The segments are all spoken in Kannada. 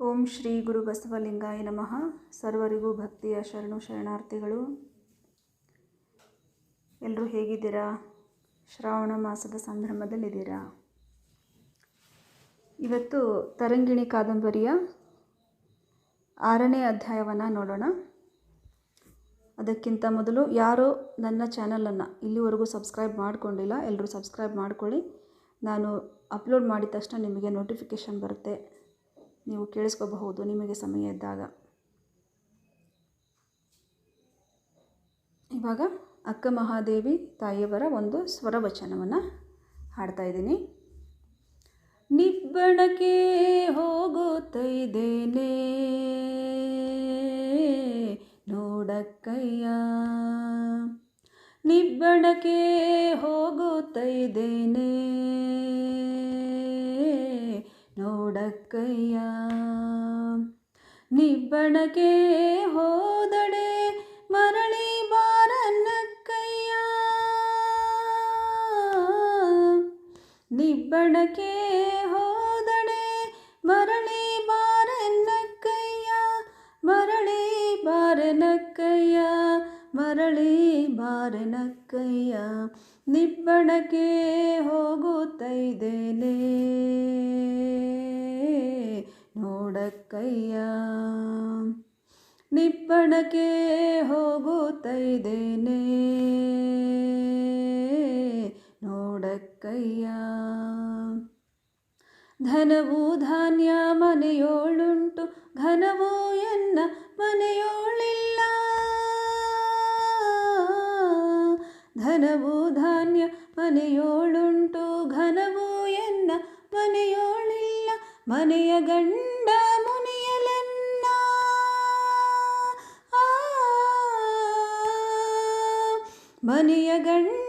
ಓಂ ಶ್ರೀ ಗುರು ಬಸವಲಿಂಗಾಯ ನಮಃ. ಸರ್ವರಿಗೂ ಭಕ್ತಿಯ ಶರಣು ಶರಣಾರ್ಥಿಗಳು. ಎಲ್ಲರೂ ಹೇಗಿದ್ದೀರಾ? ಶ್ರಾವಣ ಮಾಸದ ಸಂಭ್ರಮದಲ್ಲಿದ್ದೀರಾ? ಇವತ್ತು ತರಂಗಿಣಿ ಕಾದಂಬರಿಯ ಆರನೇ ಅಧ್ಯಾಯವನ್ನು ನೋಡೋಣ. ಅದಕ್ಕಿಂತ ಮೊದಲು ಯಾರೋ ನನ್ನ ಚಾನಲನ್ನು ಇಲ್ಲಿವರೆಗೂ ಸಬ್ಸ್ಕ್ರೈಬ್ ಮಾಡಿಕೊಂಡಿಲ್ಲ ಎಲ್ಲರೂ ಸಬ್ಸ್ಕ್ರೈಬ್ ಮಾಡಿಕೊಳ್ಳಿ. ನಾನು ಅಪ್ಲೋಡ್ ಮಾಡಿದ ತಕ್ಷಣ ನಿಮಗೆ ನೋಟಿಫಿಕೇಷನ್ ಬರುತ್ತೆ. ನೀವು ಕೇಳಿಸ್ಕೋಬಹುದು. ನಿಮಗೆ ಸಮಯ ಇದ್ದಾಗ. ಇವಾಗ ಅಕ್ಕ ಮಹಾದೇವಿ ತಾಯಿಯವರ ಒಂದು ಸ್ವರವಚನವನ್ನು ಹಾಡ್ತಾ ಇದ್ದೀನಿ. ನಿಬ್ಬಣಕ್ಕೆ ಹೋಗುತ್ತೈದೇನೆ. ನೋಡಕ್ಕಯ್ಯ. ನಿಬ್ಬಣಕ್ಕೆ ಹೋಗುತ್ತೈದೇನೆ. ನೋಡಕ್ಕಯ್ಯ. ನಿಬ್ಬಣಕ್ಕೆ ಹೋದಡೆ ಮರಳಿ ಬಾರನ್ನಕ್ಕಯ್ಯ ನಿಬ್ಬಣಕ್ಕೆ ಹೋದಡೆ ಮರಳಿ ಬಾರನ್ನಕ್ಕಯ್ಯ ಮರಳಿ ಬಾರನಕ್ಕಯ್ಯ. ಮರಳಿ ಬಾರನಕ್ಕಯ್ಯ ನಿಬ್ಬಣಕ್ಕೆ ಹೋಗುತ್ತೈದೇನೆ? ನೋಡಕ್ಕಯ್ಯ ನಿಬ್ಬಣಕ್ಕೆ ಹೋಗುತ್ತೈದೇನೆ? ನೋಡಕ್ಕಯ್ಯ ಧನವು ಧಾನ್ಯ ಮನೆಯೋಳುಂಟು ಘನವು ಎನ್ನ ಮನೆಯೋಳಿಲ್ಲ. ಧನವು ಧಾನ್ಯ ಮನೆಯೋಳುಂಟು ಘನವು ಎನ್ನ ಮನೆಯೋಳಿಲ್ಲ ಮನೆಯ ಗಂಡ ಮುನಿಯಲೆನ್ನ ಆ, ಮನೆಯ ಗಂಡ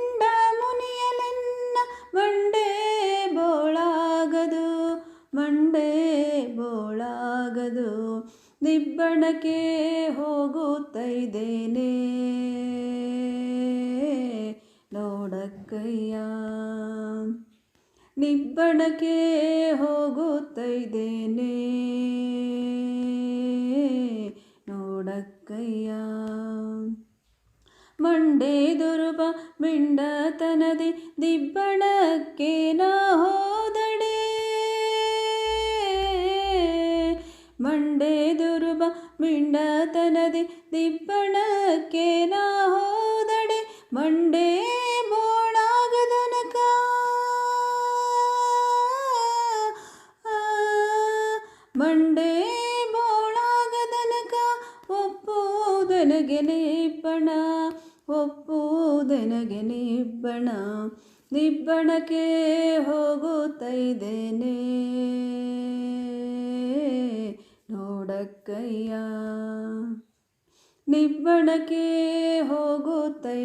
ನಿಬ್ಬಣಕ್ಕೆ ಹೋಗುತ್ತೈದೇನೆ? ನೋಡಕ್ಕಯ್ಯ. ಮಂಡೆ ದುರ್ಬ ಮಿಂಡತನದಿ ದಿಬ್ಬಣಕ್ಕೆ ನಾ ಹೋದಡೆ. ಮಂಡೆ ದುರ್ಬ ಮಿಂಡತನದಿ ದಿಬ್ಬಣಕ್ಕೆ ನಾ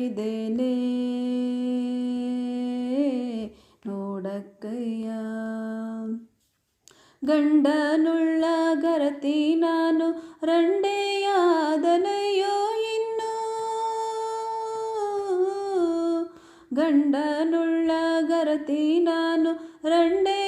ಹೋಗುತ್ತೈದೇನೆ ನೋಡಕ್ಕಯ್ಯ. ಗಂಡನುಳ್ಳ ಗರತಿ ನಾನು ರಂಡೆಯಾದನಯ್ಯೋ ಇನ್ನು. ಗಂಡನುಳ್ಳ ಗರತಿ ನಾನು ರಂಡೆಯಾದನಯ್ಯೋ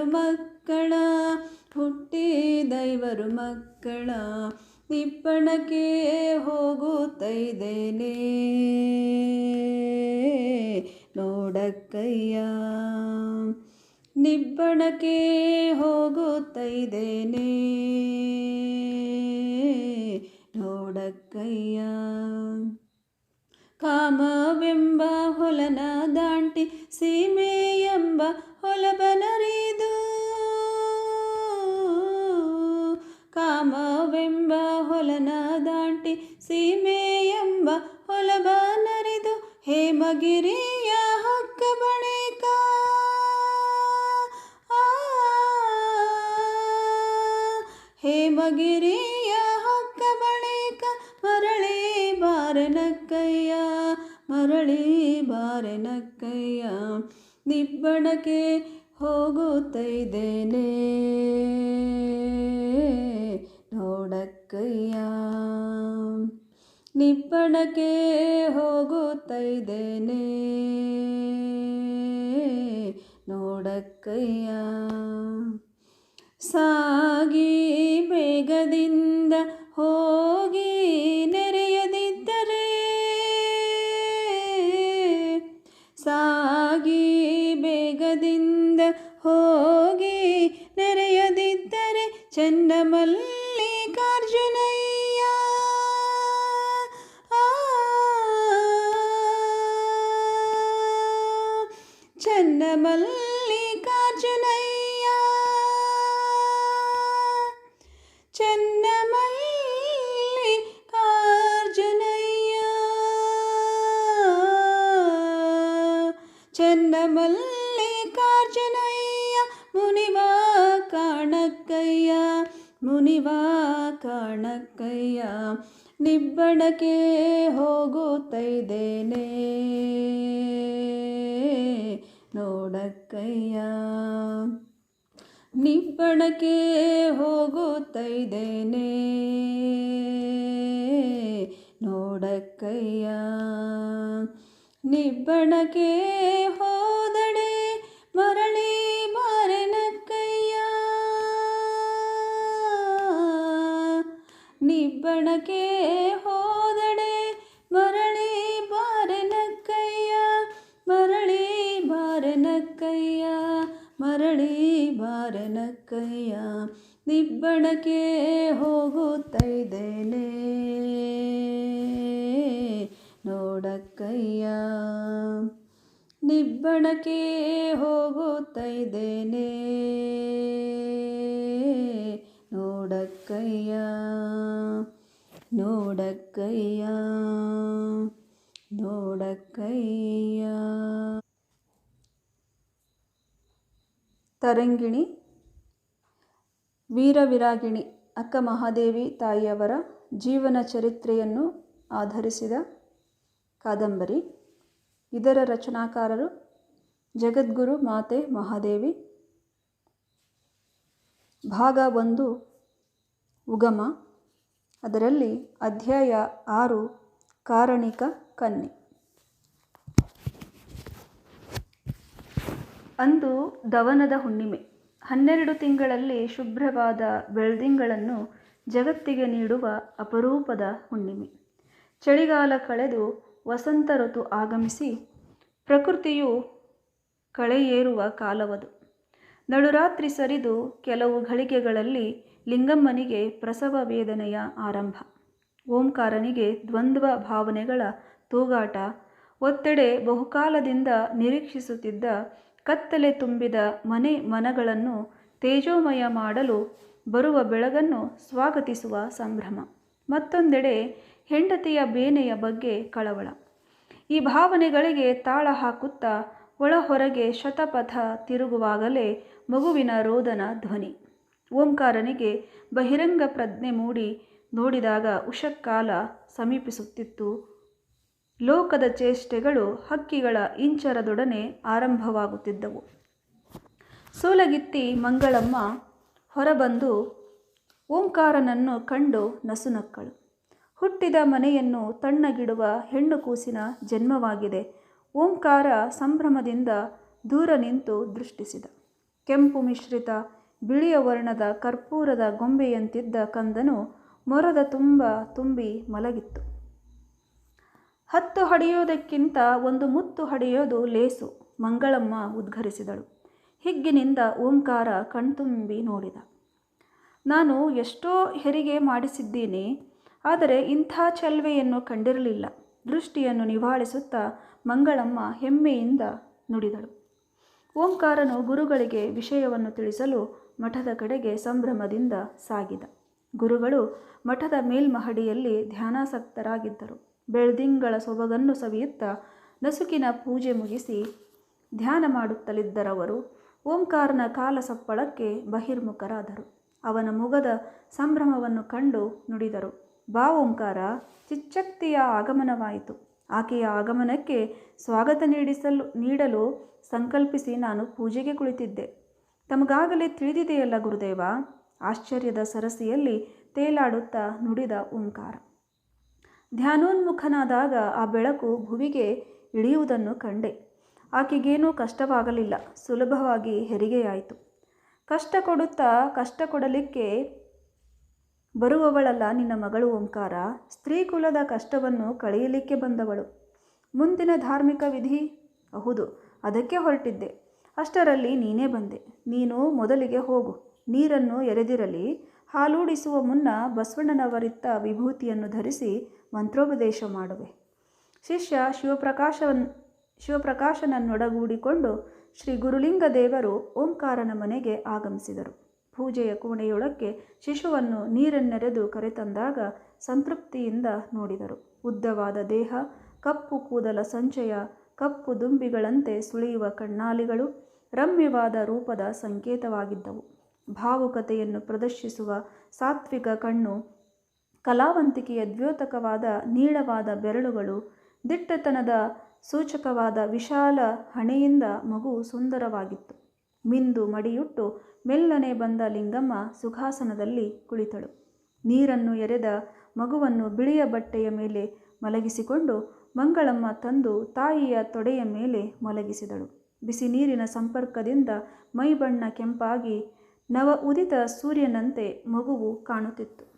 ದೈವರು ಮಕ್ಕಳ, ಹುಟ್ಟಿ ದೈವರು ಮಕ್ಕಳ ನಿಪ್ಪಣಕ್ಕೆ ಹೋಗುತ್ತೈದೇನೆ. ನೋಡಕ್ಕಯ್ಯ, ನಿಬ್ಬಣಕ್ಕೆ ಹೋಗುತ್ತೈದೇನೆ. ನೋಡಕ್ಕಯ್ಯ, ಕಾಮವೆಂಬ ಹೊಲನ ದಾಂಟಿ ಸೀಮೆ ಎಂಬ ಹೊಲಬನರಿದು ಕಾಮವೆಂಬ ಹೊಲನ ದಾಂಟಿ ಸೀಮೆ ಎಂಬ ಹೊಲಬನರಿದು ಹೇಮಗಿರಿಯ ಹಕ್ಕ ಬಳಿಕ ಹೇಮಗಿರಿಯ ಹಕ್ಕ ಬಳಿಕ ಮರಳಿ ಬಾರನಕ್ಕಯ್ಯ ಮರಳಿ ಬಾರನಕ್ಕಯ್ಯ ನಿಬ್ಬಣಕ್ಕೆ ಹೋಗುತ್ತೈದೇನೆ? ನೋಡಕ್ಕಯ್ಯ. ನಿಬ್ಬಣಕ್ಕೆ ಹೋಗುತ್ತೈದೇನೆ? ನೋಡಕ್ಕಯ್ಯ. ಸಾಗಿ ಬೇಗದಿಂದ ಹೋಗಿ ನೆರೆಯದಿದ್ದರೆ ನೋಡಕ್ಕಯ್ಯ ನಿಬ್ಬಣಕ್ಕೆ ಹೋಗುತ್ತೈದೇನೆ? ನೋಡಕ್ಕಯ್ಯ. ನಿಬ್ಬಣಕ್ಕೆ ಹೋದಡೆ ಮರಳಿ ಬಾರೆನಕ್ಕಯ್ಯ ನಿಬ್ಬಣಕ್ಕೆ ಹೋದಡೆ ಬಾರೆನಕ್ಕಯ್ಯ ನಿಬ್ಬಣಕ್ಕೆ ಹೋಗುತ್ತೈದೇನೆ? ನೋಡಕ್ಕಯ್ಯ ನಿಬ್ಬಣಕ್ಕೆ ಹೋಗುತ್ತೈದೇನೆ? ನೋಡಕ್ಕಯ್ಯ ನೋಡಕ್ಕಯ್ಯ ನೋಡಕ್ಕಯ್ಯ ತರಂಗಿಣಿ ವೀರವಿರಾಗಿಣಿ ಅಕ್ಕ ಮಹಾದೇವಿ ತಾಯಿಯವರ ಜೀವನ ಚರಿತ್ರೆಯನ್ನು ಆಧರಿಸಿದ ಕಾದಂಬರಿ. ಇದರ ರಚನಾಕಾರರು ಜಗದ್ಗುರು ಮಾತೆ ಮಹಾದೇವಿ. ಭಾಗ ಒಂದು, ಉಗಮ. ಅದರಲ್ಲಿ ಅಧ್ಯಾಯ ಆರು, ಕಾರಣಿಕ ಕನ್ನಿ ಅಂದು ದವನದ ಹುಣ್ಣಿಮೆ. ಹನ್ನೆರಡು ತಿಂಗಳಲ್ಲಿ ಶುಭ್ರವಾದ ಬೆಳ್ದಿಂಗಳನ್ನು ಜಗತ್ತಿಗೆ ನೀಡುವ ಅಪರೂಪದ ಹುಣ್ಣಿಮೆ. ಚಳಿಗಾಲ ಕಳೆದು ವಸಂತ ಋತು ಆಗಮಿಸಿ ಪ್ರಕೃತಿಯು ಕಳೆಯೇರುವ ಕಾಲವದು. ನಡುರಾತ್ರಿ ಸರಿದು ಕೆಲವು ಘಳಿಗೆಗಳಲ್ಲಿ ಲಿಂಗಮ್ಮನಿಗೆ ಪ್ರಸವ ವೇದನೆಯ ಆರಂಭ. ಓಂಕಾರನಿಗೆ ದ್ವಂದ್ವ ಭಾವನೆಗಳ ತೂಗಾಟ. ಒತ್ತಡೆ ಬಹುಕಾಲದಿಂದ ನಿರೀಕ್ಷಿಸುತ್ತಿದ್ದ ಕತ್ತಲೆ ತುಂಬಿದ ಮನೆ ಮನಗಳನ್ನು ತೇಜೋಮಯ ಮಾಡಲು ಬರುವ ಬೆಳಗನ್ನು ಸ್ವಾಗತಿಸುವ ಸಂಭ್ರಮ. ಮತ್ತೊಂದೆಡೆ ಹೆಂಡತಿಯ ಬೇನೆಯ ಬಗ್ಗೆ ಕಳವಳ. ಈ ಭಾವನೆಗಳಿಗೆ ತಾಳ ಹಾಕುತ್ತಾ ಒಳ ಹೊರಗೆ ಶತಪಥ ತಿರುಗುವಾಗಲೇ ಮಗುವಿನ ರೋದನ ಧ್ವನಿ. ಓಂಕಾರನಿಗೆ ಬಹಿರಂಗ ಪ್ರಜ್ಞೆ ಮೂಡಿ ನೋಡಿದಾಗ ಉಷಕ್ಕಾಲ ಸಮೀಪಿಸುತ್ತಿತ್ತು ಲೋಕದ ಚೇಷ್ಟೆಗಳು ಹಕ್ಕಿಗಳ ಇಂಚರದೊಡನೆ ಆರಂಭವಾಗುತ್ತಿದ್ದವು. ಸೂಲಗಿತ್ತಿ ಮಂಗಳಮ್ಮ ಹೊರಬಂದು ಓಂಕಾರನನ್ನು ಕಂಡು ನಸುನಕ್ಕಳು. ಹುಟ್ಟಿದ ಮನೆಯನ್ನು ತಣ್ಣಗಿಡುವ ಹೆಣ್ಣು ಕೂಸಿನ ಜನ್ಮವಾಗಿದೆ. ಓಂಕಾರ ಸಂಭ್ರಮದಿಂದ ದೂರ ನಿಂತು ದೃಷ್ಟಿಸಿದ. ಕೆಂಪು ಮಿಶ್ರಿತ ಬಿಳಿಯ ವರ್ಣದ ಕರ್ಪೂರದ ಗೊಂಬೆಯಂತಿದ್ದ ಕಂದನು ಮೊರದ ತುಂಬ ತುಂಬಿ ಮಲಗಿತ್ತು. ಹತ್ತು ಹೊಡೆಯೋದಕ್ಕಿಂತ ಒಂದು ಮುತ್ತು ಹಡಿಯೋದು ಲೇಸು, ಮಂಗಳಮ್ಮ ಉದ್ಘರಿಸಿದಳು. ಹಿಗ್ಗಿನಿಂದ ಓಂಕಾರ ಕಣ್ತುಂಬಿ ನೋಡಿದ. ನಾನು ಎಷ್ಟೋ ಹೆರಿಗೆ ಮಾಡಿಸಿದ್ದೀನಿ, ಆದರೆ ಇಂಥ ಚಲ್ವೆಯನ್ನು ಕಂಡಿರಲಿಲ್ಲ. ದೃಷ್ಟಿಯನ್ನು ನಿವಾಳಿಸುತ್ತಾ ಮಂಗಳಮ್ಮ ಹೆಮ್ಮೆಯಿಂದ ನುಡಿದಳು. ಓಂಕಾರನು ಗುರುಗಳಿಗೆ ವಿಷಯವನ್ನು ತಿಳಿಸಲು ಮಠದ ಕಡೆಗೆ ಸಂಭ್ರಮದಿಂದ ಸಾಗಿದ. ಗುರುಗಳು ಮಠದ ಮೇಲ್ಮಹಡಿಯಲ್ಲಿ ಧ್ಯಾನಾಸಕ್ತರಾಗಿದ್ದರು. ಬೆಳ್ದಿಂಗಳ ಸೊಬಗನ್ನು ಸವಿಯುತ್ತಾ ನಸುಕಿನ ಪೂಜೆ ಮುಗಿಸಿ ಧ್ಯಾನ ಮಾಡುತ್ತಲಿದ್ದರವರು, ಓಂಕಾರನ ಕಾಲ ಸಪ್ಪಳಕ್ಕೆ ಬಹಿರ್ಮುಖರಾದರು. ಅವನ ಮುಗದ ಸಂಭ್ರಮವನ್ನು ಕಂಡು ನುಡಿದರು. ಬಾ ಓಂಕಾರ, ಚಿಚ್ಚಕ್ತಿಯ ಆಗಮನವಾಯಿತು. ಆಕೆಯ ಆಗಮನಕ್ಕೆ ಸ್ವಾಗತ ನೀಡಿಸಲು, ನೀಡಲು ಸಂಕಲ್ಪಿಸಿ ನಾನು ಪೂಜೆಗೆ ಕುಳಿತಿದ್ದೆ. ತಮಗಾಗಲೇ ತಿಳಿದಿದೆಯಲ್ಲ ಗುರುದೇವ? ಆಶ್ಚರ್ಯದ ಸರಸಿಯಲ್ಲಿ ತೇಲಾಡುತ್ತಾ ನುಡಿದ ಓಂಕಾರ. ಧ್ಯಾನೋನ್ಮುಖನಾದಾಗ ಆ ಬೆಳಕು ಭುವಿಗೆ ಇಳಿಯುವುದನ್ನು ಕಂಡೆ. ಆಕೆಗೇನೂ ಕಷ್ಟವಾಗಲಿಲ್ಲ. ಸುಲಭವಾಗಿ ಹೆರಿಗೆಯಾಯಿತು. ಕಷ್ಟ ಕೊಡುತ್ತಾ ಕಷ್ಟ ಕೊಡಲಿಕ್ಕೆ ಬರುವವಳಲ್ಲ ನಿನ್ನ ಮಗಳು ಓಂಕಾರ. ಸ್ತ್ರೀ ಕುಲದ ಕಷ್ಟವನ್ನು ಕಳೆಯಲಿಕ್ಕೆ ಬಂದವಳು. ಮುಂದಿನ ಧಾರ್ಮಿಕ ವಿಧಿ? ಹೌದು, ಅದಕ್ಕೆ ಹೊರಟಿದ್ದೆ. ಅಷ್ಟರಲ್ಲಿ ನೀನೇ ಬಂದೆ. ನೀನು ಮೊದಲಿಗೆ ಹೋಗು. ನೀರನ್ನು ಎರೆದಿರಲಿ. ಹಾಲೂಡಿಸುವ ಮುನ್ನ ಬಸವಣ್ಣನವರಿತ್ತ ವಿಭೂತಿಯನ್ನು ಧರಿಸಿ ಮಂತ್ರೋಪದೇಶ ಮಾಡುವೆ. ಶಿಷ್ಯ ಶಿವಪ್ರಕಾಶವನ್, ಶಿವಪ್ರಕಾಶನನ್ನೊಡಗೂಡಿಕೊಂಡು ಶ್ರೀ ಗುರುಲಿಂಗ ದೇವರು ಓಂಕಾರನ ಮನೆಗೆ ಆಗಮಿಸಿದರು. ಪೂಜೆಯ ಕೋಣೆಯೊಳಕ್ಕೆ ಶಿಶುವನ್ನು ನೀರನ್ನೆರೆದು ಕರೆತಂದಾಗ ಸಂತೃಪ್ತಿಯಿಂದ ನೋಡಿದರು. ಉದ್ದವಾದ ದೇಹ, ಕಪ್ಪು ಕೂದಲ ಸಂಚಯ, ಕಪ್ಪು ದುಂಬಿಗಳಂತೆ ಸುಳಿಯುವ ಕಣ್ಣಾಲಿಗಳು ರಮ್ಯವಾದ ರೂಪದ ಸಂಕೇತವಾಗಿದ್ದವು. ಭಾವುಕತೆಯನ್ನು ಪ್ರದರ್ಶಿಸುವ ಸಾತ್ವಿಕ ಕಣ್ಣು ಕಲಾವಂತಿಕೆಯ ದ್ಯೋತಕವಾದ ನೀಳವಾದ ಬೆರಳುಗಳು, ದಿಟ್ಟತನದ ಸೂಚಕವಾದ ವಿಶಾಲ ಹಣೆಯಿಂದ ಮಗು ಸುಂದರವಾಗಿತ್ತು. ಮಿಂದು ಮಡಿಯುಟ್ಟು ಮೆಲ್ಲನೆ ಬಂದ ಲಿಂಗಮ್ಮ ಸುಖಾಸನದಲ್ಲಿ ಕುಳಿತಳು. ನೀರನ್ನು ಎರೆದ ಮಗುವನ್ನು ಬಿಳಿಯ ಬಟ್ಟೆಯ ಮೇಲೆ ಮಲಗಿಸಿಕೊಂಡು ಮಂಗಳಮ್ಮ ತಂದು ತಾಯಿಯ ತೊಡೆಯ ಮೇಲೆ ಮಲಗಿಸಿದಳು. ಬಿಸಿ ನೀರಿನ ಸಂಪರ್ಕದಿಂದ ಮೈಬಣ್ಣ ಕೆಂಪಾಗಿ ನವ ಉದಿತ ಸೂರ್ಯನಂತೆ ಮಗುವು ಕಾಣುತ್ತಿತ್ತು.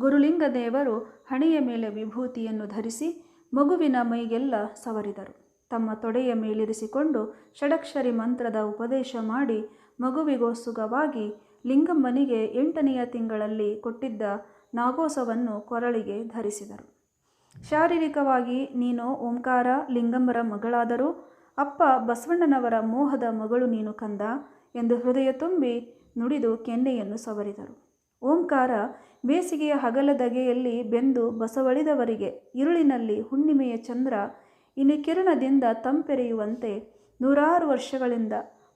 ಗುರುಲಿಂಗದೇವರು ಹಣೆಯ ಮೇಲೆ ವಿಭೂತಿಯನ್ನು ಧರಿಸಿ ಮಗುವಿನ ಮೈಗೆಲ್ಲ ಸವರಿದರು. ತಮ್ಮ ತೊಡೆಯ ಮೇಲಿರಿಸಿಕೊಂಡು ಷಡಕ್ಷರಿ ಮಂತ್ರದ ಉಪದೇಶ ಮಾಡಿ ಮಗುವಿಗೋಸುಗವಾಗಿ ಲಿಂಗಮ್ಮನಿಗೆ ಎಂಟನೆಯ ತಿಂಗಳಲ್ಲಿ ಕೊಟ್ಟಿದ್ದ ನಾಗೋಸವನ್ನು ಕೊರಳಿಗೆ ಧರಿಸಿದರು. ಶಾರೀರಿಕವಾಗಿ ನೀನು ಓಂಕಾರ, ಲಿಂಗಮ್ಮರ ಮಗಳಾದರೂ, ಅಪ್ಪ ಬಸವಣ್ಣನವರ ಮೋಹದ ಮಗಳು ನೀನು ಕಂದ ಎಂದು ಹೃದಯ ತುಂಬಿ ನುಡಿದು ಕೆನ್ನೆಯನ್ನು ಸವರಿದರು. ಓಂಕಾರ ಬೇಸಿಗೆಯ ಹಗಲದಗೆಯಲ್ಲಿ ಬೆಂದು ಬಸವಳಿದವರಿಗೆ ಇರುಳಿನಲ್ಲಿ ಹುಣ್ಣಿಮೆಯ ಚಂದ್ರ ಇನಿ ಕಿರಣದಿಂದ ತಂಪೆರೆಯುವಂತೆ ನೂರಾರು ವರ್ಷಗಳಿಂದ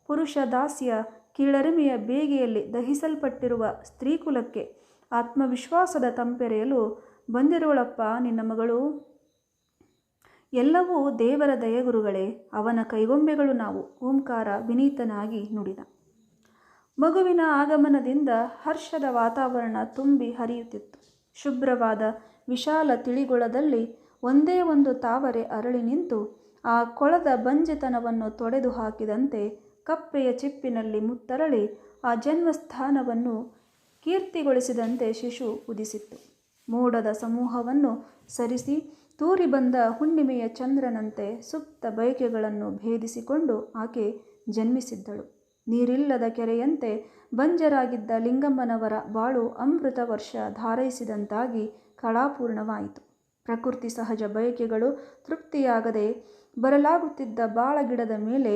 ಪುರುಷ ದಾಸ್ಯ ಕೀಳರಿಮೆಯ ಬೇಗೆಯಲ್ಲಿ ದಹಿಸಲ್ಪಟ್ಟಿರುವ ಸ್ತ್ರೀಕುಲಕ್ಕೆ ಆತ್ಮವಿಶ್ವಾಸದ ತಂಪೆರೆಯಲು ಬಂದಿರುವಳಪ್ಪ ನಿನ್ನ ಮಗಳು. ಎಲ್ಲವೂ ದೇವರ ದಯಗುರುಗಳೇ, ಅವನ ಕೈಗೊಂಬೆಗಳು ನಾವು ಓಂಕಾರ ವಿನೀತನಾಗಿ ನುಡಿದ. ಮಗುವಿನ ಆಗಮನದಿಂದ ಹರ್ಷದ ವಾತಾವರಣ ತುಂಬಿ ಹರಿಯುತ್ತಿತ್ತು. ಶುಭ್ರವಾದ ವಿಶಾಲ ತಿಳಿಗೊಳದಲ್ಲಿ ಒಂದೇ ಒಂದು ತಾವರೆ ಅರಳಿ ನಿಂತು ಆ ಕೊಳದ ಬಂಜೆತನವನ್ನು ತೊಡೆದು ಹಾಕಿದಂತೆ ಕಪ್ಪೆಯ ಚಿಪ್ಪಿನಲ್ಲಿ ಮುತ್ತರಳಿ ಆ ಜನ್ಮಸ್ಥಾನವನ್ನು ಕೀರ್ತಿಗೊಳಿಸಿದಂತೆ ಶಿಶು ಉದಿಸಿತ್ತು ಮೋಡದ ಸಮೂಹವನ್ನು ಸರಿಸಿ ತೂರಿ ಬಂದ ಹುಣ್ಣಿಮೆಯ ಚಂದ್ರನಂತೆ ಸುಪ್ತ ಬಯಕೆಗಳನ್ನು ಭೇದಿಸಿಕೊಂಡು ಆಕೆ ಜನ್ಮಿಸಿದ್ದಳು. ನೀರಿಲ್ಲದ ಕೆರೆಯಂತೆ ಬಂಜರಾಗಿದ್ದ ಲಿಂಗಮ್ಮನವರ ಬಾಳು ಅಮೃತ ವರ್ಷ ಧಾರೈಸಿದಂತಾಗಿ ಕಳಾಪೂರ್ಣವಾಯಿತು. ಪ್ರಕೃತಿ ಸಹಜ ಬಯಕೆಗಳು ತೃಪ್ತಿಯಾಗದೆ ಬರಲಾಗುತ್ತಿದ್ದ ಬಾಳಗಿಡದ ಮೇಲೆ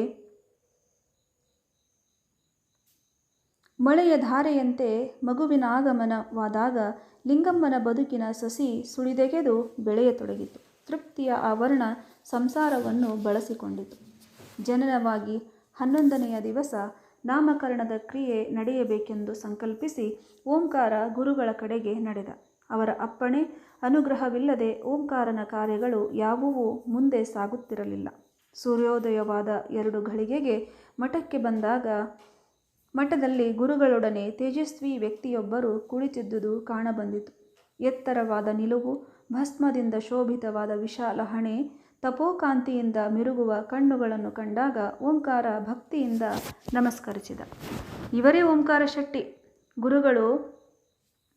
ಮಳೆಯ ಧಾರೆಯಂತೆ ಮಗುವಿನ ಆಗಮನವಾದಾಗ ಲಿಂಗಮ್ಮನ ಬದುಕಿನ ಸಸಿ ಸುಳಿದೆಗೆದು ಬೆಳೆಯತೊಡಗಿತು. ತೃಪ್ತಿಯ ಆವರಣ ಸಂಸಾರವನ್ನು ಬಳಸಿಕೊಂಡಿತು. ಜನನವಾಗಿ ಹನ್ನೊಂದನೆಯ ದಿವಸ ನಾಮಕರಣದ ಕ್ರಿಯೆ ನಡೆಯಬೇಕೆಂದು ಸಂಕಲ್ಪಿಸಿ ಓಂಕಾರ ಗುರುಗಳ ಕಡೆಗೆ ನಡೆದ. ಅವರ ಅಪ್ಪಣೆ, ಅನುಗ್ರಹವಿಲ್ಲದೆ ಓಂಕಾರನ ಕಾರ್ಯಗಳು ಯಾವುವೂ ಮುಂದೆ ಸಾಗುತ್ತಿರಲಿಲ್ಲ. ಸೂರ್ಯೋದಯವಾದ ಎರಡು ಘಳಿಗೆಗೆ ಮಠಕ್ಕೆ ಬಂದಾಗ ಮಠದಲ್ಲಿ ಗುರುಗಳೊಡನೆ ತೇಜಸ್ವಿ ವ್ಯಕ್ತಿಯೊಬ್ಬರು ಕುಳಿತಿದ್ದುದು ಕಾಣಬಂದಿತು. ಎತ್ತರವಾದ ನಿಲುವು, ಭಸ್ಮದಿಂದ ಶೋಭಿತವಾದ ವಿಶಾಲ ಹಣೆ ತಪೋಕಾಂತಿಯಿಂದ ಮಿರುಗುವ ಕಣ್ಣುಗಳನ್ನು ಕಂಡಾಗ ಓಂಕಾರ ಭಕ್ತಿಯಿಂದ ನಮಸ್ಕರಿಸಿದ. ಇವರೇ ಓಂಕಾರ ಶೆಟ್ಟಿ. ಗುರುಗಳು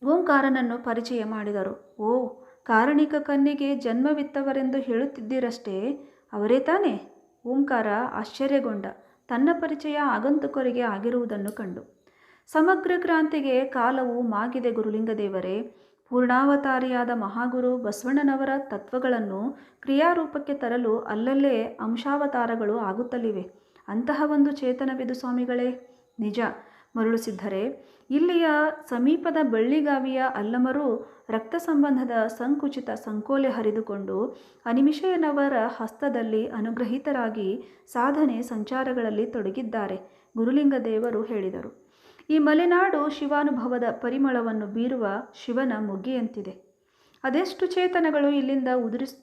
ಓಂಕಾರನನ್ನು ಪರಿಚಯ ಮಾಡಿದರು. ಓ, ಕಾರಣಿಕ ಕನ್ನಿಗೆ ಜನ್ಮವಿತ್ತವರೆಂದು ಹೇಳುತ್ತಿದ್ದೀರಷ್ಟೇ? ಅವರೇ ತಾನೇ? ಓಂಕಾರ ಆಶ್ಚರ್ಯಗೊಂಡ. ತನ್ನ ಪರಿಚಯ ಆಗಂತುಕರಿಗೆ ಆಗಿರುವುದನ್ನು ಕಂಡು. ಸಮಗ್ರ ಕ್ರಾಂತಿಗೆ ಕಾಲವು ಮಾಗಿದೆ ಗುರುಲಿಂಗದೇವರೇ. ಪೂರ್ಣಾವತಾರಿಯಾದ ಮಹಾಗುರು ಬಸವಣ್ಣನವರ ತತ್ವಗಳನ್ನು ಕ್ರಿಯಾರೂಪಕ್ಕೆ ತರಲು ಅಲ್ಲಲ್ಲೇ ಅಂಶಾವತಾರಗಳು ಆಗುತ್ತಲಿವೆ. ಅಂತಹ ಒಂದು ಚೇತನವಿದು ಸ್ವಾಮಿಗಳೇ! ನಿಜ ಮರುಳಿಸಿದ್ದರೆ ಇಲ್ಲಿಯ ಸಮೀಪದ ಬಳ್ಳಿಗಾವಿಯ ಅಲ್ಲಮರು ರಕ್ತ ಸಂಬಂಧದ ಸಂಕುಚಿತ ಸಂಕೋಲೆ ಹರಿದುಕೊಂಡು ಅನಿಮಿಷಯನವರ ಹಸ್ತದಲ್ಲಿ ಅನುಗ್ರಹಿತರಾಗಿ ಸಾಧನೆ ಸಂಚಾರಗಳಲ್ಲಿ ತೊಡಗಿದ್ದಾರೆ ಗುರುಲಿಂಗ ದೇವರು ಹೇಳಿದರು. ಈ ಮಲೆನಾಡು ಶಿವಾನುಭವದ ಪರಿಮಳವನ್ನು ಬೀರುವ ಶಿವನ ಮೊಗ್ಗೆಯಂತಿದೆ ಅದೆಷ್ಟು ಚೇತನಗಳು ಇಲ್ಲಿಂದ ಉದುರಿಸ್,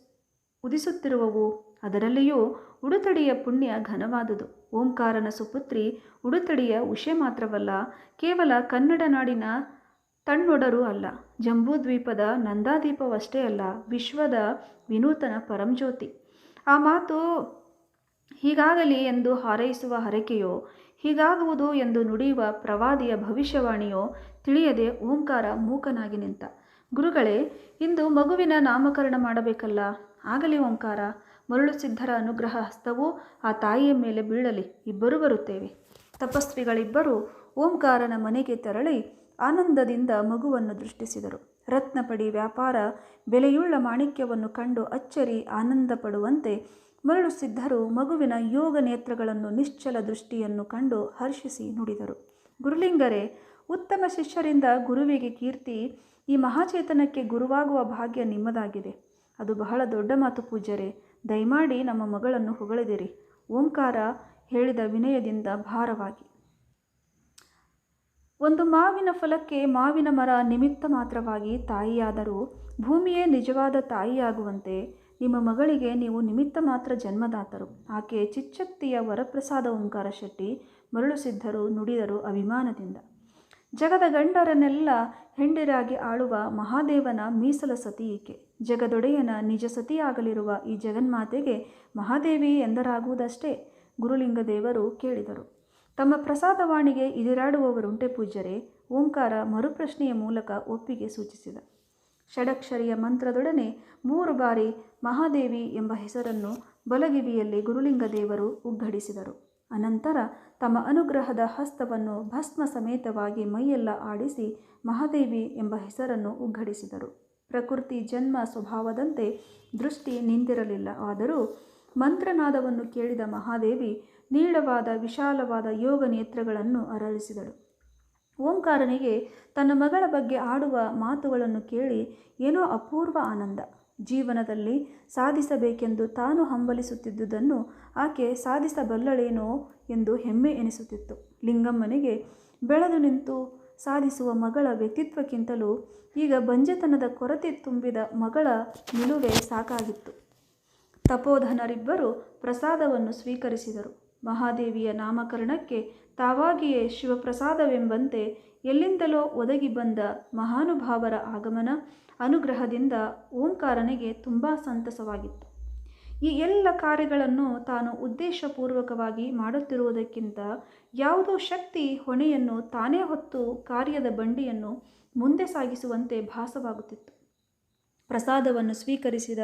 ಉದಿಸುತ್ತಿರುವವು, ಅದರಲ್ಲಿಯೂ ಉಡುತಡಿಯ ಪುಣ್ಯ ಘನವಾದುದು. ಓಂಕಾರನ ಸುಪುತ್ರಿ ಉಡುತಡಿಯ ಉಷೆ ಮಾತ್ರವಲ್ಲ, ಕೇವಲ ಕನ್ನಡ ನಾಡಿನ ತಣ್ಣೊಡರೂ ಅಲ್ಲ, ಜಂಬೂದ್ವೀಪದ ನಂದಾದೀಪವಷ್ಟೇ ಅಲ್ಲ, ವಿಶ್ವದ ವಿನೂತನ ಪರಂಜ್ಯೋತಿ. ಆ ಮಾತು ಹೀಗಾಗಲಿ ಎಂದು ಹಾರೈಸುವ ಹರಕೆಯೋ ಹೀಗಾಗುವುದು ಎಂದು ನುಡಿಯುವ ಪ್ರವಾದಿಯ ಭವಿಷ್ಯವಾಣಿಯೋ ತಿಳಿಯದೆ ಓಂಕಾರ ಮೂಕನಾಗಿ ನಿಂತ. ಗುರುಗಳೇ, ಇಂದು ಮಗುವಿನ ನಾಮಕರಣ ಮಾಡಬೇಕಲ್ಲ? ಆಗಲಿ ಓಂಕಾರ. ಮರಳು ಸಿದ್ಧರ ಅನುಗ್ರಹ ಹಸ್ತವೂ ಆ ತಾಯಿಯ ಮೇಲೆ ಬೀಳಲಿ. ಇಬ್ಬರು ಬರುತ್ತೇವೆ. ತಪಸ್ವಿಗಳಿಬ್ಬರು ಓಂಕಾರನ ಮನೆಗೆ ತೆರಳಿ ಆನಂದದಿಂದ ಮಗುವನ್ನು ದೃಷ್ಟಿಸಿದರು. ರತ್ನಪಡಿ ವ್ಯಾಪಾರ, ಬೆಲೆಯುಳ್ಳ ಮಾಣಿಕ್ಯವನ್ನು ಕಂಡು ಅಚ್ಚರಿ ಆನಂದ ಪಡುವಂತೆ ಮರಳು ಸಿದ್ಧರು ಮಗುವಿನ ಯೋಗ ನೇತ್ರಗಳನ್ನು ನಿಶ್ಚಲ ದೃಷ್ಟಿಯನ್ನು ಕಂಡು ಹರ್ಷಿಸಿ ನುಡಿದರು. ಗುರುಲಿಂಗರೇ, ಉತ್ತಮ ಶಿಷ್ಯರಿಂದ ಗುರುವಿಗೆ ಕೀರ್ತಿ, ಈ ಮಹಾಚೇತನಕ್ಕೆ ಗುರುವಾಗುವ ಭಾಗ್ಯ ನಿಮ್ಮದಾಗಿದೆ. ಅದು ಬಹಳ ದೊಡ್ಡ ಮಾತು ಪೂಜ್ಯರೇ. ದಯಮಾಡಿ ನಮ್ಮ ಮಗಳನ್ನು ಹೊಗಳಿದಿರಿ. ಓಂಕಾರ ಹೇಳಿದ ವಿನಯದಿಂದ ಭಾರವಾಗಿ. ಒಂದು ಮಾವಿನ ಫಲಕ್ಕೆ ಮಾವಿನ ಮರ ನಿಮಿತ್ತ ಮಾತ್ರವಾಗಿ ತಾಯಿಯಾದರೂ ಭೂಮಿಯೇ ನಿಜವಾದ ತಾಯಿಯಾಗುವಂತೆ ನಿಮ್ಮ ಮಗಳಿಗೆ ನೀವು ನಿಮಿತ್ತ ಮಾತ್ರ ಜನ್ಮದಾತರು. ಆಕೆ ಚಿಚ್ಚಕ್ತಿಯ ವರಪ್ರಸಾದ ಓಂಕಾರ ಶೆಟ್ಟಿ, ಮರಳು ಸಿದ್ಧರು, ನುಡಿದರು ಅಭಿಮಾನದಿಂದ. ಜಗದ ಗಂಡರನ್ನೆಲ್ಲ ಹೆಂಡಿರಾಗಿ ಆಳುವ ಮಹಾದೇವನ ಮೀಸಲ ಸತಿ ಈಕೆ. ಜಗದೊಡೆಯನ ನಿಜ ಸತಿಯಾಗಲಿರುವ ಈ ಜಗನ್ಮಾತೆಗೆ ಮಹಾದೇವಿ ಎಂದರಾಗುವುದಷ್ಟೇ ಗುರುಲಿಂಗದೇವರು ಕೇಳಿದರು. ತಮ್ಮ ಪ್ರಸಾದವಾಣಿಗೆ ಇದಿರಾಡುವವರುಂಟೆ ಪೂಜ್ಯರೇ, ಓಂಕಾರ ಮರುಪ್ರಶ್ನೆಯ ಮೂಲಕ ಒಪ್ಪಿಗೆ ಸೂಚಿಸಿದ. ಷಡಕ್ಷರಿಯ ಮಂತ್ರದೊಡನೆ ಮೂರು ಬಾರಿ ಮಹಾದೇವಿ ಎಂಬ ಹೆಸರನ್ನು ಬಲಗಿವಿಯಲ್ಲಿ ಗುರುಲಿಂಗದೇವರು ಉಗ್ಗಡಿಸಿದರು ಅನಂತರ ತಮ್ಮ ಅನುಗ್ರಹದ ಹಸ್ತವನ್ನು ಭಸ್ಮ ಸಮೇತವಾಗಿ ಮೈಯೆಲ್ಲ ಆಡಿಸಿ ಮಹಾದೇವಿ ಎಂಬ ಹೆಸರನ್ನು ಉಗ್ಗಡಿಸಿದರು ಪ್ರಕೃತಿ ಜನ್ಮ ಸ್ವಭಾವದಂತೆ ದೃಷ್ಟಿ ನಿಂತಿರಲಿಲ್ಲ. ಆದರೂ ಮಂತ್ರನಾದವನ್ನು ಕೇಳಿದ ಮಹಾದೇವಿ ನೀಳವಾದ ವಿಶಾಲವಾದ ಯೋಗ ನೇತ್ರಗಳನ್ನು ಅರಳಿಸಿದಳು. ಓಂಕಾರನಿಗೆ ತನ್ನ ಮಗಳ ಬಗ್ಗೆ ಆಡುವ ಮಾತುಗಳನ್ನು ಕೇಳಿ ಏನೋ ಅಪೂರ್ವ ಆನಂದ. ಜೀವನದಲ್ಲಿ ಸಾಧಿಸಬೇಕೆಂದು ತಾನು ಹಂಬಲಿಸುತ್ತಿದ್ದುದನ್ನು ಆಕೆ ಸಾಧಿಸಬಲ್ಲಳೇನೋ ಎಂದು ಹೆಮ್ಮೆ ಎನಿಸುತ್ತಿತ್ತು. ಲಿಂಗಮ್ಮನಿಗೆ ಬೆಳೆದು ನಿಂತು ಸಾಧಿಸುವ ಮಗಳ ವ್ಯಕ್ತಿತ್ವಕ್ಕಿಂತಲೂ ಈಗ ಬಂಜೆತನದ ಕೊರತೆ ತುಂಬಿದ ಮಗಳ ನಿಲುವೆ ಸಾಕಾಗಿತ್ತು. ತಪೋಧನರಿಬ್ಬರು ಪ್ರಸಾದವನ್ನು ಸ್ವೀಕರಿಸಿದರು. ಮಹಾದೇವಿಯ ನಾಮಕರಣಕ್ಕೆ ತಾವಾಗಿಯೇ ಶಿವಪ್ರಸಾದವೆಂಬಂತೆ ಎಲ್ಲಿಂದಲೋ ಒದಗಿ ಬಂದ ಮಹಾನುಭಾವರ ಆಗಮನ ಅನುಗ್ರಹದಿಂದ ಓಂಕಾರನಿಗೆ ತುಂಬ ಸಂತಸವಾಗಿತ್ತು. ಈ ಎಲ್ಲ ಕಾರ್ಯಗಳನ್ನು ತಾನು ಉದ್ದೇಶಪೂರ್ವಕವಾಗಿ ಮಾಡುತ್ತಿರುವುದಕ್ಕಿಂತ ಯಾವುದೋ ಶಕ್ತಿ ಹೊಣೆಯನ್ನು ತಾನೇ ಹೊತ್ತು ಕಾರ್ಯದ ಬಂಡಿಯನ್ನು ಮುಂದೆ ಸಾಗಿಸುವಂತೆ ಭಾಸವಾಗುತ್ತಿತ್ತು. ಪ್ರಸಾದವನ್ನು ಸ್ವೀಕರಿಸಿದ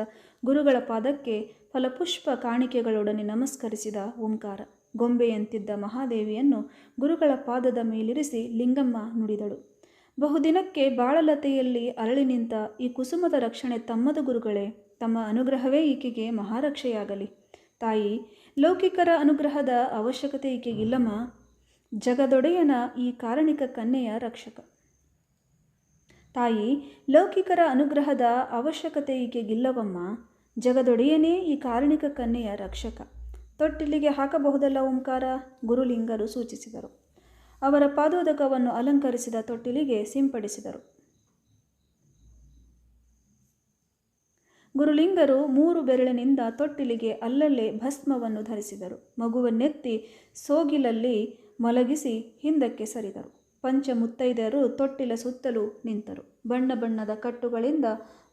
ಗುರುಗಳ ಪಾದಕ್ಕೆ ಫಲಪುಷ್ಪ ಕಾಣಿಕೆಗಳೊಡನೆ ನಮಸ್ಕರಿಸಿದ ಓಂಕಾರ. ಗೊಂಬೆಯಂತಿದ್ದ ಮಹಾದೇವಿಯನ್ನು ಗುರುಗಳ ಪಾದದ ಮೇಲಿರಿಸಿ ಲಿಂಗಮ್ಮ ನುಡಿದಳು. ಬಹುದಿನಕ್ಕೆ ಬಾಳಲತೆಯಲ್ಲಿ ಅರಳಿ ನಿಂತ ಈ ಕುಸುಮದ ರಕ್ಷಣೆ ತಮ್ಮದು ಗುರುಗಳೇ, ತಮ್ಮ ಅನುಗ್ರಹವೇ ಈಕೆಗೆ ಮಹಾರಕ್ಷೆಯಾಗಲಿ. ತಾಯಿ, ಲೌಕಿಕರ ಅನುಗ್ರಹದ ಅವಶ್ಯಕತೆ ಈಕೆಗಿಲ್ಲಮ್ಮ ಜಗದೊಡೆಯನ ಈ ಕಾರಣಿಕ ಕನ್ಯೆಯ ರಕ್ಷಕ. ತಾಯಿ, ಲೌಕಿಕರ ಅನುಗ್ರಹದ ಅವಶ್ಯಕತೆ ಈಕೆಗಿಲ್ಲವಮ್ಮ ಜಗದೊಡೆಯನೇ ಈ ಕಾರಣಿಕ ಕನ್ಯೆಯ ರಕ್ಷಕ. ತೊಟ್ಟಿಲಿಗೆ ಹಾಕಬಹುದಲ್ಲ, ಓಂಕಾರ? ಗುರುಲಿಂಗರು ಸೂಚಿಸಿದರು. ಅವರ ಪಾದೋದಕವನ್ನು ಅಲಂಕರಿಸಿದ ತೊಟ್ಟಿಲಿಗೆ ಸಿಂಪಡಿಸಿದರು. ಗುರುಲಿಂಗರು ಮೂರು ಬೆರಳಿನಿಂದ ತೊಟ್ಟಿಲಿಗೆ ಅಲ್ಲಲ್ಲೇ ಭಸ್ಮವನ್ನು ಧರಿಸಿದರು. ಮಗುವನ್ನೆತ್ತಿ ಸೋಗಿಲಲ್ಲಿ ಮಲಗಿಸಿ ಹಿಂದಕ್ಕೆ ಸರಿದರು. ಪಂಚ ಮುತ್ತೈದೆಯರು ತೊಟ್ಟಿಲ ಸುತ್ತಲೂ ನಿಂತರು. ಬಣ್ಣ ಬಣ್ಣದ ಕಟ್ಟುಗಳಿಂದ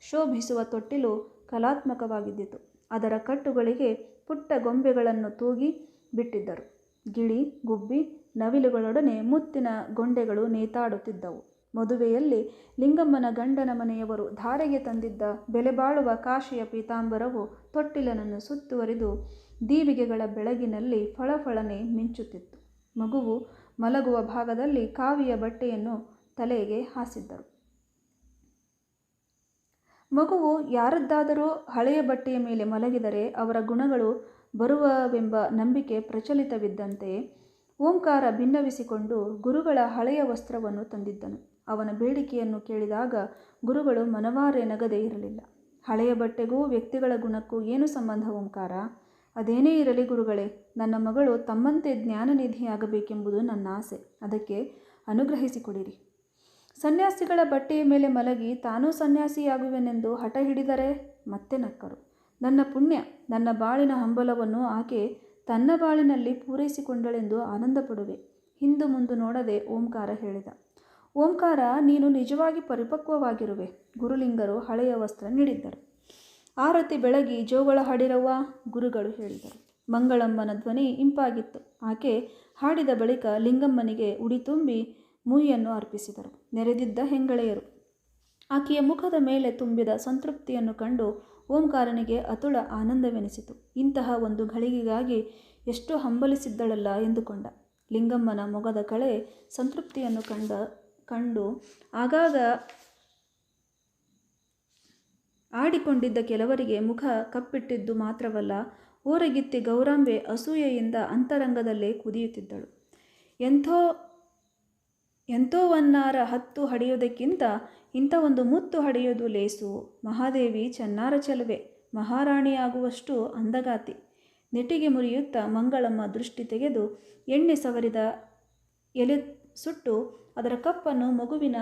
ಶೋಭಿಸುವ ತೊಟ್ಟಿಲು ಕಲಾತ್ಮಕವಾಗಿದ್ದಿತು. ಅದರ ಕಟ್ಟುಗಳಿಗೆ ಪುಟ್ಟ ಗೊಂಬೆಗಳನ್ನು ತೂಗಿ ಬಿಟ್ಟಿದ್ದರು. ಗಿಳಿ, ಗುಬ್ಬಿ, ನವಿಲುಗಳೊಡನೆ ಮುತ್ತಿನ ಗೊಂಡೆಗಳು ನೇತಾಡುತ್ತಿದ್ದವು. ಮದುವೆಯಲ್ಲಿ ಲಿಂಗಮ್ಮನ ಗಂಡನ ಮನೆಯವರು ಧಾರೆಗೆ ತಂದಿದ್ದ ಬೆಲೆಬಾಳುವ ಕಾಶಿಯ ಪೀತಾಂಬರವು ತೊಟ್ಟಿಲನನ್ನು ಸುತ್ತುವರಿದು ದೀವಿಗೆಗಳ ಬೆಳಗಿನಲ್ಲಿ ಫಳಫಳನೆ ಮಿಂಚುತ್ತಿತ್ತು. ಮಗುವು ಮಲಗುವ ಭಾಗದಲ್ಲಿ ಕಾವಿಯ ಬಟ್ಟೆಯನ್ನು ತಲೆಗೆ ಹಾಸಿದ್ದರು. ಮಗುವು ಯಾರದ್ದಾದರೂ ಹಳೆಯ ಬಟ್ಟೆಯ ಮೇಲೆ ಮಲಗಿದರೆ ಅವರ ಗುಣಗಳು ಬರುವವೆಂಬ ನಂಬಿಕೆ ಪ್ರಚಲಿತವಿದ್ದಂತೆ ಓಂಕಾರ ಭಿನ್ನವಿಸಿಕೊಂಡು ಗುರುಗಳ ಹಳೆಯ ವಸ್ತ್ರವನ್ನು ತಂದಿದ್ದನು. ಅವನ ಬೇಡಿಕೆಯನ್ನು ಕೇಳಿದಾಗ ಗುರುಗಳು ಮನವಾರೆ ನಗದೇ ಇರಲಿಲ್ಲ. ಹಳೆಯ ಬಟ್ಟೆಗೂ ವ್ಯಕ್ತಿಗಳ ಗುಣಕ್ಕೂ ಏನು ಸಂಬಂಧ ಓಂಕಾರ? ಅದೇನೇ ಇರಲಿ ಗುರುಗಳೇ, ನನ್ನ ಮಗಳು ತಮ್ಮಂತೆ ಜ್ಞಾನನಿಧಿಯಾಗಬೇಕೆಂಬುದು ನನ್ನ ಆಸೆ. ಅದಕ್ಕೆ ಅನುಗ್ರಹಿಸಿಕೊಡಿರಿ. ಸನ್ಯಾಸಿಗಳ ಬಟ್ಟೆಯ ಮೇಲೆ ಮಲಗಿ ತಾನೂ ಸನ್ಯಾಸಿಯಾಗುವೆನೆಂದು ಹಠ ಹಿಡಿದರೆ ಮತ್ತೆ ನಕ್ಕರು. ನನ್ನ ಪುಣ್ಯ, ನನ್ನ ಬಾಳಿನ ಹಂಬಲವನ್ನು ಆಕೆ ತನ್ನ ಬಾಳಿನಲ್ಲಿ ಪೂರೈಸಿಕೊಂಡಳೆಂದು ಆನಂದಪಡುವೆ. ಹಿಂದು ಮುಂದು ನೋಡದೆ ಓಂಕಾರ ಹೇಳಿದ. ಓಂಕಾರ, ನೀನು ನಿಜವಾಗಿ ಪರಿಪಕ್ವವಾಗಿರುವೆ, ಗುರುಲಿಂಗರು ಹಳೆಯ ವಸ್ತ್ರ ನೀಡಿದ್ದರು. ಆರತಿ ಬೆಳಗಿ ಜೋಗಳ ಹಾಡಿರವ್ವ, ಗುರುಗಳು ಹೇಳಿದರು. ಮಂಗಳಮ್ಮನ ಧ್ವನಿ ಇಂಪಾಗಿತ್ತು. ಆಕೆ ಹಾಡಿದ ಬಳಿಕ ಲಿಂಗಮ್ಮನಿಗೆ ಉಡಿ ತುಂಬಿ ಮುಯ್ಯನ್ನು ಅರ್ಪಿಸಿದರು. ನೆರೆದಿದ್ದ ಹೆಂಗಳೆಯರು? ಆಕೆಯ ಮುಖದ ಮೇಲೆ ತುಂಬಿದ ಸಂತೃಪ್ತಿಯನ್ನು ಕಂಡು ಓಂಕಾರನಿಗೆ ಅತುಳ ಆನಂದವೆನಿಸಿತು. ಇಂತಹ ಒಂದು ಘಳಿಗೆಗಾಗಿ ಎಷ್ಟು ಹಂಬಲಿಸಿದ್ದಳಲ್ಲ ಎಂದುಕೊಂಡ. ಲಿಂಗಮ್ಮನ ಮೊಗದ ಕಳೆ ಸಂತೃಪ್ತಿಯನ್ನು ಕಂಡ, ಕಂಡು ಆಗಾಗ ಆಡಿಕೊಂಡಿದ್ದ ಕೆಲವರಿಗೆ ಮುಖ ಕಪ್ಪಿಟ್ಟಿದ್ದು ಮಾತ್ರವಲ್ಲ, ಓರಗಿತ್ತಿ ಗೌರಾಂಬೆ ಅಸೂಯೆಯಿಂದ ಅಂತರಂಗದಲ್ಲೇ ಕುದಿಯುತ್ತಿದ್ದಳು. ಎಂಥೋ ಎಂಥೋವನ್ನಾರ ಹತ್ತು ಹಡೆಯೋದಕ್ಕಿಂತ ಇಂಥ ಒಂದು ಮುತ್ತು ಹಡೆಯೋದು ಲೇಸು. ಮಹಾದೇವಿ ಚೆನ್ನಾರ ಚೆಲುವೆ. ಮಹಾರಾಣಿಯಾಗುವಷ್ಟು ಅಂದಗಾತಿ. ನೆಟಿಗೆ ಮುರಿಯುತ್ತಾ ಮಂಗಳಮ್ಮ ದೃಷ್ಟಿ ತೆಗೆದು ಎಣ್ಣೆ ಸವರಿದ ಎಲೆ ಸುಟ್ಟು ಅದರ ಕಪ್ಪನ್ನು ಮಗುವಿನ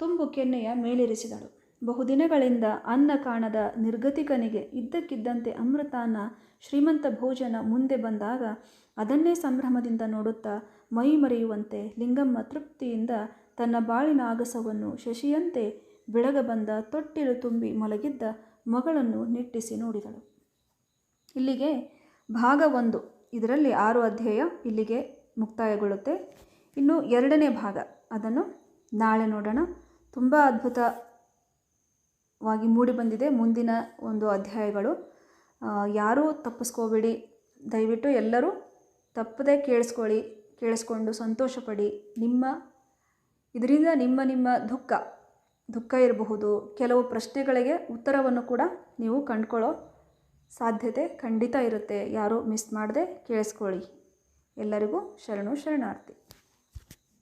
ತುಂಬು ಕೆನ್ನೆಯ ಮೇಲಿರಿಸಿದಳು. ಬಹುದಿನಗಳಿಂದ ಅನ್ನ ಕಾಣದ ನಿರ್ಗತಿಕನಿಗೆ ಇದ್ದಕ್ಕಿದ್ದಂತೆ ಅಮೃತಾನ ಶ್ರೀಮಂತ ಭೋಜನ ಮುಂದೆ ಬಂದಾಗ ಅದನ್ನೇ ಸಂಭ್ರಮದಿಂದ ನೋಡುತ್ತಾ ಮೈ ಮರೆಯುವಂತೆ ಲಿಂಗಮ್ಮ ತೃಪ್ತಿಯಿಂದ ತನ್ನ ಬಾಳಿನ ಆಗಸವನ್ನು ಶಶಿಯಂತೆ ಬೆಳಗ ಬಂದ ತೊಟ್ಟಿಲು ತುಂಬಿ ಮಲಗಿದ್ದ ಮಗಳನ್ನು ನಿಟ್ಟಿಸಿ ನೋಡಿದಳು. ಇಲ್ಲಿಗೆ ಭಾಗ ಒಂದು. ಇದರಲ್ಲಿ ಆರು ಅಧ್ಯಾಯ ಇಲ್ಲಿಗೆ ಮುಕ್ತಾಯಗೊಳ್ಳುತ್ತೆ. ಇನ್ನು ಎರಡನೇ ಭಾಗ. ಅದನ್ನು ನಾಳೆ ನೋಡೋಣ. ತುಂಬ ಅದ್ಭುತವಾಗಿ ಮೂಡಿಬಂದಿದೆ ಮುಂದಿನ ಒಂದು ಅಧ್ಯಾಯಗಳು. ಯಾರೂ ತಪ್ಪಿಸ್ಕೋಬೇಡಿ. ದಯವಿಟ್ಟು ಎಲ್ಲರೂ ತಪ್ಪದೇ ಕೇಳಿಸ್ಕೊಳ್ಳಿ. ಕೇಳಿಸ್ಕೊಂಡು ಸಂತೋಷಪಡಿ. ನಿಮ್ಮ, ಇದರಿಂದ ನಿಮ್ಮ ನಿಮ್ಮ ದುಃಖ ದುಃಖ ಇರಬಹುದು. ಕೆಲವು ಪ್ರಶ್ನೆಗಳಿಗೆ ಉತ್ತರವನ್ನು ಕೂಡ ನೀವು ಕಂಡುಕೊಳ್ಳೋ ಸಾಧ್ಯತೆ ಖಂಡಿತ ಇರುತ್ತೆ. ಯಾರೂ ಮಿಸ್ ಮಾಡದೆ ಕೇಳಿಸ್ಕೊಳ್ಳಿ. ಎಲ್ಲರಿಗೂ ಶರಣು ಶರಣಾರ್ಥಿ.